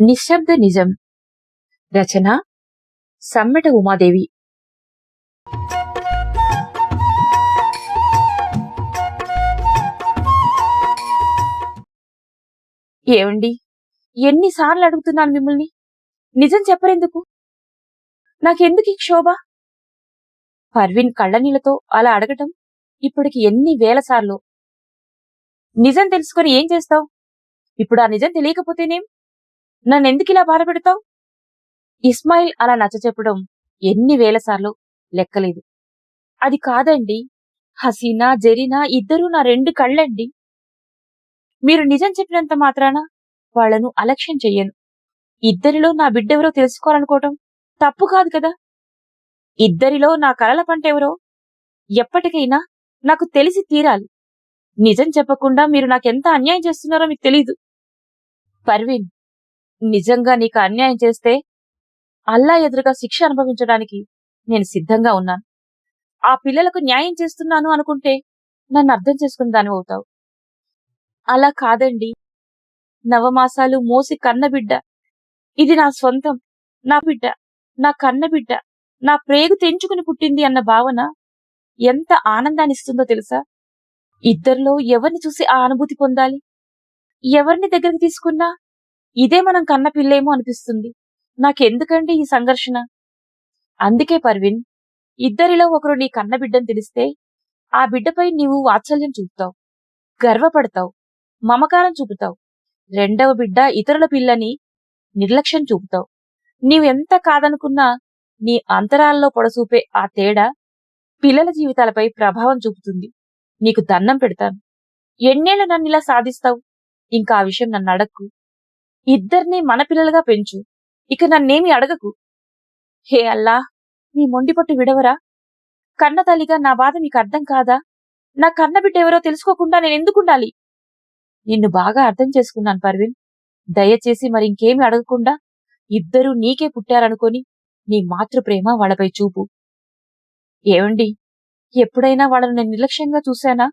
నిశ్శబ్ద నిజం. రచన సమ్మెట ఉమాదేవి. ఏమండి ఎన్నిసార్లు అడుగుతున్నాను మిమ్మల్ని? నిజం చెప్పరెందుకు? నాకెందుకు ఈ క్షోభ? పర్వీన్ కళ్ళనీళ్ళతో అలా అడగటం ఇప్పటికి ఎన్ని వేల సార్లు? నిజం తెలుసుకొని ఏం చేస్తావు? ఇప్పుడు ఆ నిజం తెలియకపోతేనేం? నన్నెందుకు ఇలా బాధపెడతావు ఇస్మాయిల్ అలా నచ్చచెప్పడం ఎన్ని వేలసార్లు లెక్కలేదు. అది కాదండి హసీనా జరీనా ఇద్దరూ నా రెండు కళ్ళండి. మీరు నిజం చెప్పినంత మాత్రాన వాళ్ళను అలక్ష్యం చెయ్యను. ఇద్దరిలో నా బిడ్డెవరో తెలుసుకోవాలనుకోవటం తప్పు కాదు కదా? ఇద్దరిలో నా కలల పంట ఎవరో ఎప్పటికైనా నాకు తెలిసి తీరాలి. నిజం చెప్పకుండా మీరు నాకెంత అన్యాయం చేస్తున్నారో మీకు తెలీదు. పర్వీన్ నిజంగా నీకు అన్యాయం చేస్తే అల్లా ఎదురుగా శిక్ష అనుభవించడానికి నేను సిద్ధంగా ఉన్నాను. ఆ పిల్లలకు న్యాయం చేస్తున్నాను అనుకుంటే నన్ను అర్థం చేసుకుని దాని అవుతావు. అలా కాదండి. నవమాసాలు మోసి కన్నబిడ్డ. ఇది నా సొంతం నా బిడ్డ నా కన్నబిడ్డ నా ప్రేగు తెంచుకుని పుట్టింది అన్న భావన ఎంత ఆనందాన్నిస్తుందో తెలుసా? ఇద్దరిలో ఎవరిని చూసి ఆ అనుభూతి పొందాలి? ఎవరిని దగ్గరికి తీసుకున్నా ఇదే మనం కన్న పిల్లేమో అనిపిస్తుంది. నాకెందుకండి ఈ సంఘర్షణ? అందుకే పర్విన్ ఇద్దరిలో ఒకరు నీ కన్న బిడ్డని తెలిస్తే ఆ బిడ్డపై నీవు వాత్సల్యం చూపుతావు గర్వపడతావు మమకారం చూపుతావు. రెండవ బిడ్డ ఇతరుల పిల్లని నిర్లక్ష్యం చూపుతావు. నీవెంత కాదనుకున్నా నీ అంతరాల్లో పొడసూపే ఆ తేడా పిల్లల జీవితాలపై ప్రభావం చూపుతుంది. నీకు దండం పెడతాను. ఎన్నేళ్ళు నన్ను ఇలా సాధిస్తావు? ఇంకా ఆ విషయం నన్ను అడక్కు. ఇద్దరిని మన పిల్లలుగా పెంచు. ఇక నన్నేమి అడగకు. హే అల్లా నీ మొండిపట్టు విడవరా? కన్న తల్లిగా నా బాధ నీకు అర్థం కాదా? నా కన్నబిడ్డ ఎవరో తెలుసుకోకుండా నేను ఎందుకుండాలి? నిన్ను బాగా అర్థం చేసుకున్నాను పర్వీన్. దయచేసి మరింకేమి అడగకుండా ఇద్దరూ నీకే పుట్టారనుకొని నీ మాతృప్రేమ వాళ్ళపై చూపు. ఏమండి ఎప్పుడైనా వాళ్ళను నేను నిర్లక్ష్యంగా చూశానా?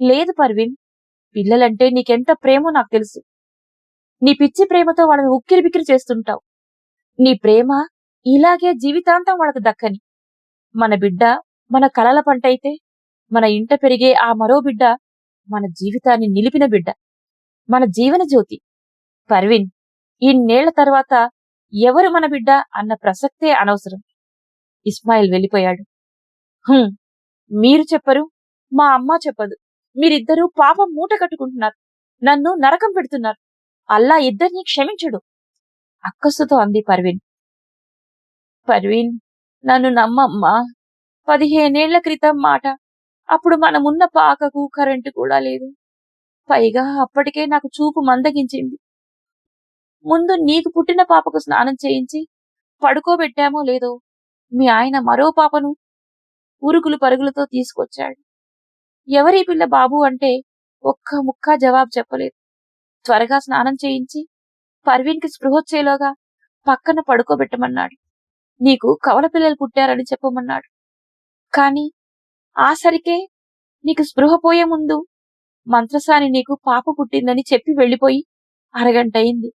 లేదు పర్వీన్ పిల్లలంటే నీకెంత ప్రేమో నాకు తెలుసు. నీ పిచ్చి ప్రేమతో వాళ్ళని ఉక్కిరి బిక్కిరి చేస్తుంటావు. నీ ప్రేమ ఇలాగే జీవితాంతం వాళ్ళకు దక్కని. మన బిడ్డ మన కలల పంట అయితే మన ఇంట పెరిగే ఆ మరో బిడ్డ మన జీవితాన్ని నిలిపిన బిడ్డ మన జీవన జ్యోతి. పర్వీన్ ఇన్నేళ్ళ తర్వాత ఎవరు మన బిడ్డ అన్న ప్రసక్తే అనవసరం. ఇస్మాయిల్ వెళ్ళిపోయాడు. హుం మీరు చెప్పరు మా అమ్మ చెప్పదు. మీరిద్దరూ పాపం మూట కట్టుకుంటున్నారు. నన్ను నరకం పెడుతున్నారు. అల్లా ఇద్దరిని క్షమించడు. అక్కసుతో అంది పర్వీన్. పర్వీన్ నన్ను నమ్మమ్మా. పదిహేనేళ్ళ క్రితం మాట. అప్పుడు మనమున్న పాకకు కరెంటు కూడా లేదు. పైగా అప్పటికే నాకు చూపు మందగించింది. ముందు నీకు పుట్టిన పాపకు స్నానం చేయించి పడుకోబెట్టామో లేదో మీ ఆయన మరో పాపను ఉరుకులు పరుగులతో తీసుకొచ్చాడు. ఎవరి పిల్ల బాబు అంటే ఒక్క ముక్క జవాబు చెప్పలేదు. త్వరగా స్నానం చేయించి పర్వీన్కి స్పృహొచ్చేలోగా పక్కన పడుకోబెట్టమన్నాడు. నీకు కవల పిల్లలు పుట్టారని చెప్పమన్నాడు. కాని ఆసరికే నీకు స్పృహ పోయే ముందు మంత్రసాని నీకు పాప పుట్టిందని చెప్పి వెళ్ళిపోయి అరగంట అయింది.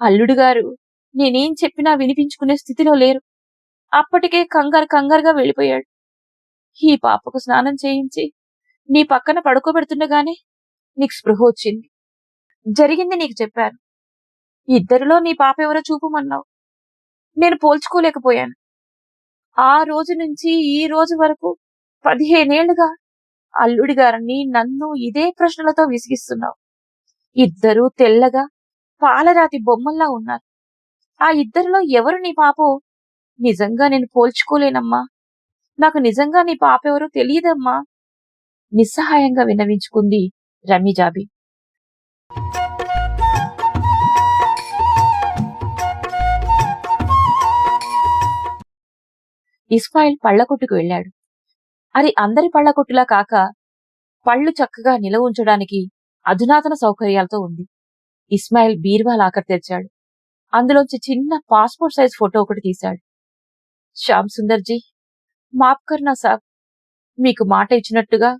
అల్లుడు గారు నేనేం చెప్పినా వినిపించుకునే స్థితిలో లేరు. అప్పటికే కంగారు కంగారుగా వెళ్ళిపోయాడు. ఈ పాపకు స్నానం చేయించి నీ పక్కన పడుకోబెడుతుండగానే నీకు స్పృహ వచ్చింది. జరిగింది నీకు చెప్పాను. ఇద్దరిలో నీ పాప ఎవరో చూపమన్నావు. నేను పోల్చుకోలేకపోయాను. ఆ రోజు నుంచి ఈ రోజు వరకు పదిహేనేళ్ళుగా అల్లుడి గారిని నన్ను ఇదే ప్రశ్నలతో విసిగిస్తున్నావు. ఇద్దరూ తెల్లగా పాలరాతి బొమ్మల్లా ఉన్నారు. ఆ ఇద్దరిలో ఎవరు నీ పాపో? నిజంగా నేను పోల్చుకోలేనమ్మా. నాకు నిజంగా నీ పాప ఎవరో తెలియదమ్మా. నిస్సహాయంగా విన్నవించుకుంది రమీజాబీ ఇస్మాయిల్ పళ్ళకొట్టుకు వెళ్ళాడు. అది అందరి పళ్ళకొట్టులా కాక పళ్ళు చక్కగా నిలవ ఉంచడానికి అధునాతన సౌకర్యాలతో ఉంది. ఇస్మాయిల్ బీర్వా లాకర్ తెరిచాడు. అందులోంచి చిన్న పాస్పోర్ట్ సైజ్ ఫోటో ఒకటి తీశాడు. శ్యామ్ సుందర్జీ మాఫ్ కర్నా సాబ్ మీకు మాట ఇచ్చినట్టుగా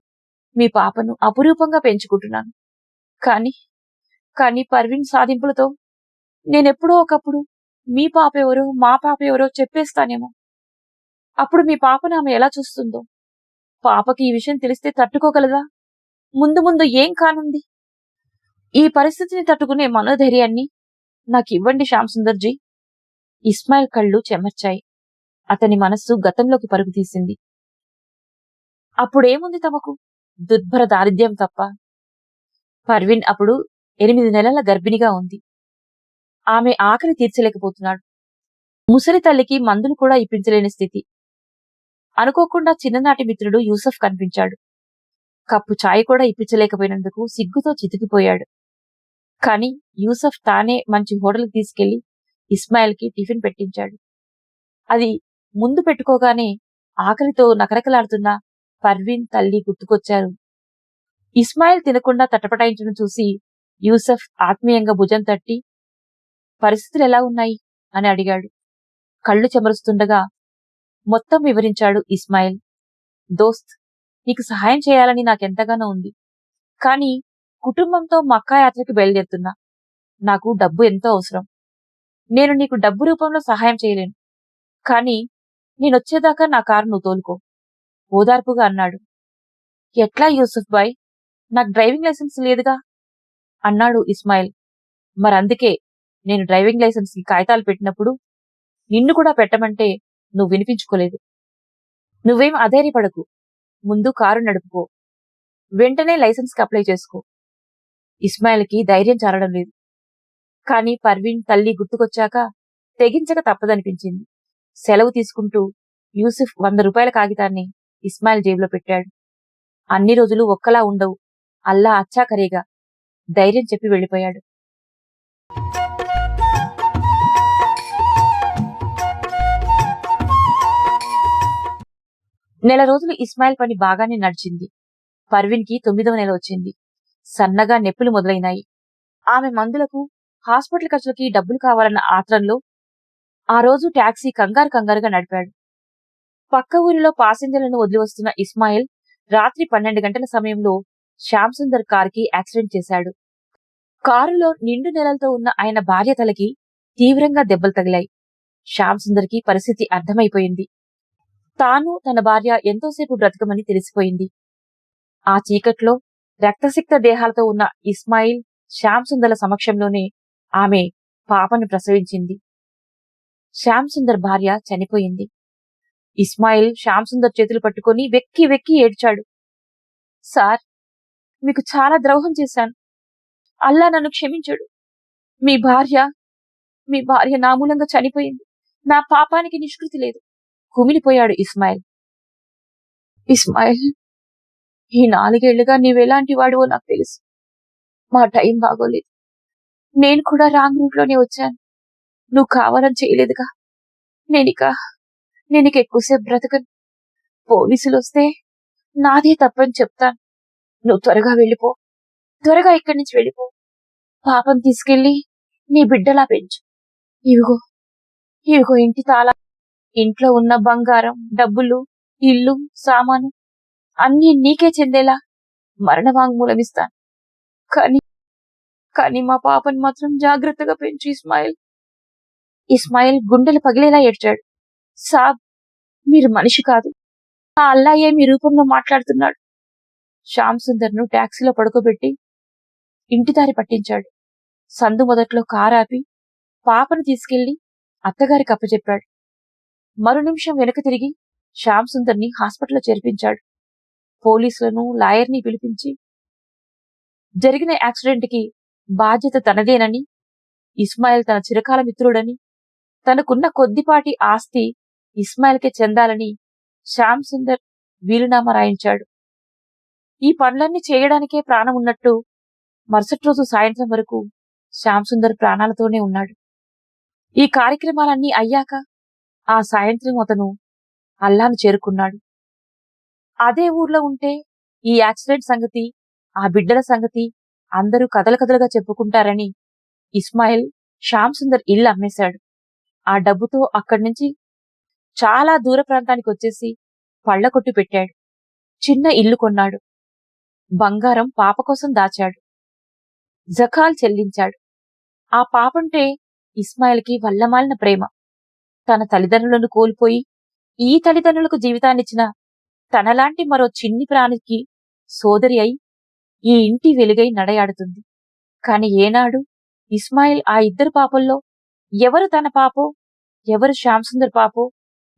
మీ పాపను అపురూపంగా పెంచుకుంటున్నాను. కాని కానీ పర్వీన్ సాధింపులతో నేనెప్పుడో ఒకప్పుడు మీ పాప ఎవరో మా పాప ఎవరో చెప్పేస్తానేమో. అప్పుడు మీ పాపను ఆమె ఎలా చూస్తుందో? పాపకి ఈ విషయం తెలిస్తే తట్టుకోగలదా? ముందు ముందు ఏం కానుంది? ఈ పరిస్థితిని తట్టుకునే మనోధైర్యాన్ని నాకు ఇవ్వండి శ్యామ్ సుందర్జీ ఇస్మాయిల్ కళ్ళు చెమర్చాయి. అతని మనస్సు గతంలోకి పరుగు తీసింది. అప్పుడేముంది తమకు? దుర్భర దారిద్ర్యం తప్ప. పర్వీన్ అప్పుడు ఎనిమిది నెలల గర్భిణిగా ఉంది. ఆమె ఆకలి తీర్చలేకపోతున్నాడు. ముసలి తల్లికి మందులు కూడా ఇప్పించలేని స్థితి. అనుకోకుండా చిన్ననాటి మిత్రుడు యూసఫ్ కనిపించాడు. కప్పు చాయ్ కూడా ఇప్పించలేకపోయినందుకు సిగ్గుతో చితికిపోయాడు. కాని యూసఫ్ తానే మంచి హోటల్కి తీసుకెళ్ళి ఇస్మాయిల్కి టిఫిన్ పెట్టించాడు. అది ముందు పెట్టుకోగానే ఆకలితో నకరకలాడుతున్న పర్వీన్ తల్లి గుర్తుకొచ్చారు. ఇస్మాయిల్ తినకుండా తటపటాయించడం చూసి యూసఫ్ ఆత్మీయంగా భుజం తట్టి పరిస్థితులు ఎలా ఉన్నాయి? అని అడిగాడు. కళ్ళు చెమరుస్తుండగా మొత్తం వివరించాడు ఇస్మాయిల్. దోస్త్ నీకు సహాయం చేయాలని నాకెంతగానో ఉంది. కానీ కుటుంబంతో మక్కా యాత్రకి బయలుదేరుతున్నా. నాకు డబ్బు ఎంతో అవసరం. నేను నీకు డబ్బు రూపంలో సహాయం చేయలేను. కానీ నేనొచ్చేదాకా నా కారు నువ్వు తోలుకో ఓదార్పుగా అన్నాడు. ఎట్లా యూసుఫ్ బాయ్? నాకు డ్రైవింగ్ లైసెన్స్ లేదుగా? అన్నాడు ఇస్మాయిల్. మరందుకే నేను డ్రైవింగ్ లైసెన్స్కి కాగితాలు పెట్టినప్పుడు నిన్ను కూడా పెట్టమంటే నువ్వు వినిపించుకోలేదు. నువ్వేం అధైర్యపడకు. ముందు కారు నడుపుకో. వెంటనే లైసెన్స్కి అప్లై చేసుకో. ఇస్మాయిల్కి ధైర్యం చాలడం లేదు. కానీ పర్వీన్ తల్లి గుర్తుకొచ్చాక తెగించక తప్పదనిపించింది. సెలవు తీసుకుంటూ యూసుఫ్ వంద రూపాయల కాగితాన్ని ఇస్మాయిల్ జేబులో పెట్టాడు. అన్ని రోజులు ఒక్కలా ఉండవు. అల్లా అచ్చాకరేగా. ధైర్యం చెప్పి వెళ్ళిపోయాడు. నెల రోజులు ఇస్మాయిల్ పని బాగానే నడిచింది. పర్వీన్కి తొమ్మిదవ నెల వచ్చింది. సన్నగా నెప్పులు మొదలైనాయి. ఆమె మందులకు హాస్పిటల్ ఖర్చులకి డబ్బులు కావాలన్న ఆత్రంలో ఆ రోజు టాక్సీ కంగారు కంగారుగా నడిపాడు. పక్క ఊరిలో పాసింజర్లను వదిలి వస్తున్న ఇస్మాయిల్ రాత్రి పన్నెండు గంటల సమయంలో శ్యామ్ సుందర్ కారుకి యాక్సిడెంట్ చేశాడు. కారులో నిండు నెలలతో ఉన్న ఆయన భార్య తలకి తీవ్రంగా దెబ్బలు తగిలాయి. శ్యామ్ సుందర్కి పరిస్థితి అర్థమైపోయింది. తాను తన భార్య ఎంతోసేపు బ్రతకమని తెలిసిపోయింది. ఆ చీకట్లో రక్తసిక్త దేహాలతో ఉన్న ఇస్మాయిల్ శ్యామ్ సుందర్ల సమక్షంలోనే ఆమె పాపను ప్రసవించింది. శ్యామ్ సుందర్ భార్య చనిపోయింది. ఇస్మాయిల్ శ్యామ్ సుందర్ చేతులు పట్టుకొని వెక్కి వెక్కి ఏడ్చాడు. సార్ మీకు చాలా ద్రోహం చేశాను. అల్లా నన్ను క్షమించడు. మీ భార్య మీ భార్య నా మూలంగా చనిపోయింది. నా పాపానికి నిష్కృతి లేదు. కుమిలిపోయాడు ఇస్మాయిల్. ఇస్మాయిల్ ఈ నాలుగేళ్ళుగా నీవెలాంటి వాడువో నాకు తెలుసు. మా టైం బాగోలేదు. నేను కూడా రాంగ్ రూట్లోనే వచ్చాను. నువ్వు కావాలని చేయలేదుగా. నేనిక నేనిక ఎక్కువసేపు బ్రతకను. పోలీసులు వస్తే నాదే తప్పని చెప్తాను. నువ్వు త్వరగా వెళ్ళిపో. త్వరగా ఇక్కడి నుంచి వెళ్ళిపో. పాపం తీసుకెళ్ళి నీ బిడ్డలా పెంచు. ఇవిగో ఇవిగో ఇంటి తాళా ఇంట్లో ఉన్న బంగారం డబ్బులు ఇల్లు సామాను అన్నీ నీకే చెందేలా మరణ వాంగ్మూలం ఇస్తాను కానీ కానీ మా పాపని మాత్రం జాగ్రత్తగా పెంచు ఇస్మాయిల్. ఇస్మాయిల్ గుండెలు పగిలేలా ఏడ్చాడు. సాబ్ మీరు మనిషి కాదు. ఆ అల్లాయే మీ రూపంలో మాట్లాడుతున్నాడు. శ్యామ్ సుందర్ను ట్యాక్సీలో పడుకోబెట్టి ఇంటి దారి పట్టించాడు. సందు మొదట్లో కారాపి పాపను తీసుకెళ్ళి అత్తగారికి అప్పచెప్పాడు. మరు నిమిషం వెనక తిరిగి శ్యామ్ సుందర్ని హాస్పిటల్లో చేర్పించాడు. పోలీసులను లాయర్ని పిలిపించి జరిగిన యాక్సిడెంట్కి బాధ్యత తనదేనని ఇస్మాయిల్ తన చిరకాల మిత్రుడని తనకున్న కొద్దిపాటి ఆస్తి ఇస్మాయిల్కే చెందాలని శ్యామ్ సుందర్ వీలునామా రాయించాడు. ఈ పనులన్నీ చేయడానికే ప్రాణం ఉన్నట్టు మరుసటి రోజు సాయంత్రం వరకు శ్యామ్ సుందర్ ప్రాణాలతోనే ఉన్నాడు. ఈ కార్యక్రమాలన్నీ అయ్యాక ఆ సాయంత్రం అతను అల్లాను చేరుకున్నాడు. అదే ఊర్లో ఉంటే ఈ యాక్సిడెంట్ సంగతి ఆ బిడ్డల సంగతి అందరూ కథలు కథలుగా చెప్పుకుంటారని ఇస్మాయిల్ శ్యామ్ సుందర్ ఇల్లు అమ్మేశాడు. ఆ డబ్బుతో అక్కడి నుంచి చాలా దూర ప్రాంతానికి వచ్చేసి పళ్ళ కొట్టు పెట్టాడు. చిన్న ఇల్లు కొన్నాడు. బంగారం పాప కోసం దాచాడు. జకాల్ చెల్లించాడు. ఆ పాపంటే ఇస్మాయిల్కి వల్లమాలిన ప్రేమ. తన తల్లిదండ్రులను కోల్పోయి ఈ తల్లిదండ్రులకు జీవితాన్నిచ్చిన తనలాంటి మరో చిన్ని ప్రాణికి సోదరి అయి ఈ ఇంటి వెలుగై నడయాడుతుంది. కాని ఏనాడు ఇస్మాయిల్ ఆ ఇద్దరు పాపల్లో ఎవరు తన పాపో ఎవరు శ్యాంసుందర్ పాపో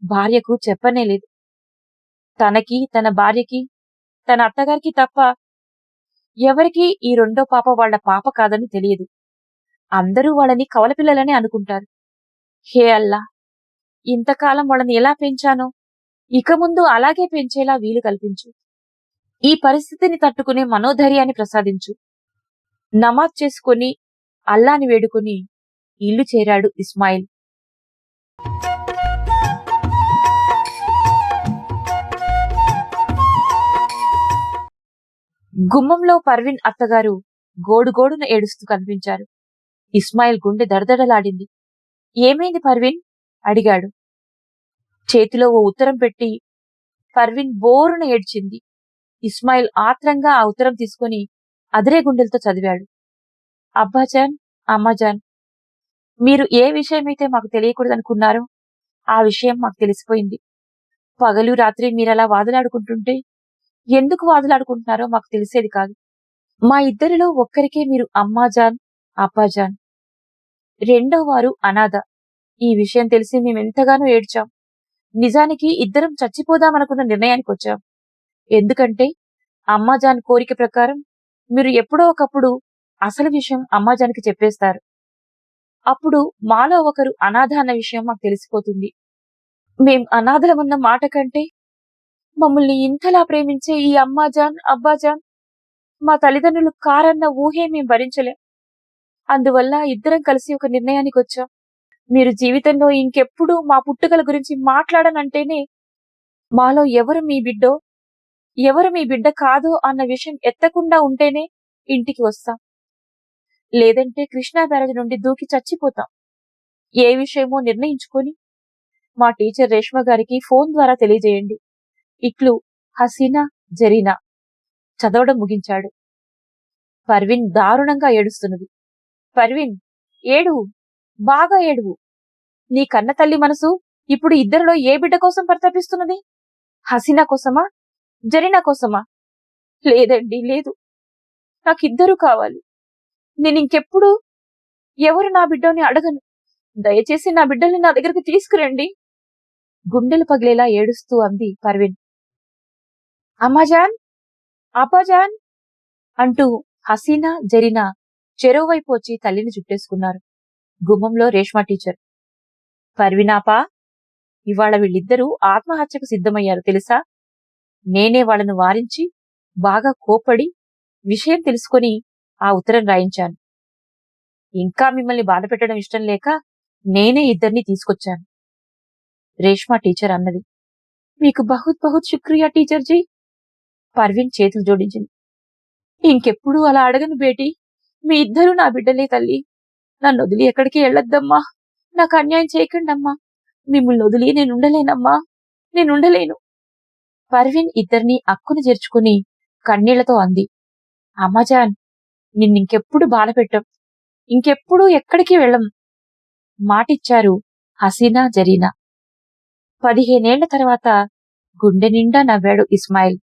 భార్యకు చెప్పనేలేదు తనకి తన భార్యకి తన అత్తగారికి తప్ప ఎవరికీ ఈ రెండో పాప వాళ్ళ పాప కాదని తెలియదు. అందరూ వాళ్ళని కవలపిల్లలని అనుకుంటారు. హే అల్లా ఇంతకాలం వాళ్ళని ఎలా పెంచానో? ఇక ముందు అలాగే పెంచేలా వీలు కల్పించు. ఈ పరిస్థితిని తట్టుకునే మనోధైర్యాన్ని ప్రసాదించు. నమాజ్ చేసుకుని అల్లాని వేడుకుని ఇల్లు చేరాడు ఇస్మాయిల్. గుమ్మంలో పర్వీన్ అత్తగారు గోడుగోడున ఏడుస్తూ కనిపించారు. ఇస్మాయిల్ గుండె దడదడలాడింది. ఏమైంది పర్వీన్? అడిగాడు. చేతిలో ఓ ఉత్తరం పెట్టి పర్విన్ బోరున ఏడ్చింది. ఇస్మాయిల్ ఆత్రంగా ఆ ఉత్తరం తీసుకుని అదిరే గుండెలతో చదివాడు. అబ్బాజాన్ అమ్మాజాన్ మీరు ఏ విషయమైతే మాకు తెలియకూడదనుకున్నారో ఆ విషయం మాకు తెలిసిపోయింది. పగలు రాత్రి మీరలా వాదులాడుకుంటుంటే ఎందుకు వాదులాడుకుంటున్నారో మాకు తెలిసేది కాదు. మా ఇద్దరిలో ఒక్కరికే మీరు అమ్మాజాన్ అబ్బాజాన్ రెండో వారు అనాథ. ఈ విషయం తెలిసి మేమెంతగానో ఏడ్చాం. నిజానికి ఇద్దరం చచ్చిపోదామనుకున్న నిర్ణయానికి వచ్చాం ఎందుకంటే అమ్మాజాన్ కోరిక ప్రకారం మీరు ఎప్పుడో ఒకప్పుడు అసలు విషయం అమ్మాజానికి చెప్పేస్తారు. అప్పుడు మాలో ఒకరు అనాథ అన్న విషయం మాకు తెలిసిపోతుంది. మేం అనాథలమన్న మాట కంటే మమ్మల్ని ఇంతలా ప్రేమించే ఈ అమ్మాజాన్ అబ్బాజాన్ మా తల్లిదండ్రులు కారన్న ఊహే మేం భరించలేం. అందువల్ల ఇద్దరం కలిసి ఒక నిర్ణయానికి వచ్చాం మీరు జీవితంలో ఇంకెప్పుడు మా పుట్టుకల గురించి మాట్లాడనంటేనే మాలో ఎవరు మీ బిడ్డో ఎవరు మీ బిడ్డ కాదో అన్న విషయం ఎత్తకుండా ఉంటేనే ఇంటికి వస్తాం. లేదంటే కృష్ణా బ్యారేజ్ నుండి దూకి చచ్చిపోతాం. ఏ విషయమో నిర్ణయించుకొని మా టీచర్ రేష్మ గారికి ఫోన్ ద్వారా తెలియజేయండి. ఇట్లు హసీనా జరీనా చదవడం ముగించాడు. పర్వీన్ దారుణంగా ఏడుస్తున్నది. పర్వీన్ ఏడు! బాగా ఏడువు. నీ కన్న తల్లి మనసు ఇప్పుడు ఇద్దరిలో ఏ బిడ్డ కోసం పరితపిస్తున్నది? హసీనా కోసమా? జరీనా కోసమా? లేదండి లేదు. నాకిద్దరూ కావాలి. నేను ఇంకెప్పుడు ఎవరు నా బిడ్డని అడగను. దయచేసి నా బిడ్డల్ని నా దగ్గరికి తీసుకురండి. గుండెలు పగిలేలా ఏడుస్తూ అంది పర్వీన్. అమ్మాజాన్ అపాజాన్ అంటూ హసీనా జరీనా చెరువు వైపు వచ్చి తల్లిని చుట్టేసుకున్నారు. గుమ్మంలో రేష్మా టీచర్. పర్వినాపా ఇవాళ వీళ్ళిద్దరూ ఆత్మహత్యకు సిద్ధమయ్యారు తెలుసా? నేనే వాళ్ళను వారించి బాగా కోపడి విషయం తెలుసుకొని ఆ ఉత్తరం రాయించాను. ఇంకా మిమ్మల్ని బాధపెట్టడం ఇష్టం లేక నేనే ఇద్దరిని తీసుకొచ్చాను. రేష్మా టీచర్ అన్నది. మీకు బహుత్ బహుత్ శుక్రియా టీచర్ జీ. పర్వీన్ చేతులు జోడించింది. ఇంకెప్పుడు అలా అడగను బేటీ. మీ ఇద్దరు నా బిడ్డలే తల్లి. నన్ను వదిలి ఎక్కడికి వెళ్ళొద్దమ్మా. నాకు అన్యాయం చేయకండమ్మా. మిమ్మల్ని వదిలి నేను ఉండలేనమ్మా. నేను ఉండలేను. పర్వీన్ ఇద్దరిని అక్కును చేర్చుకుని కన్నీళ్ళతో అంది. అమ్మాజాన్ నిన్నింకెప్పుడు బాధ పెట్టం ఇంకెప్పుడు ఎక్కడికి వెళ్ళం? మాటిచ్చారు హసీనా జరీనా. పదిహేనేళ్ళ తర్వాత గుండె నిండా నవ్వాడు ఇస్మాయిల్.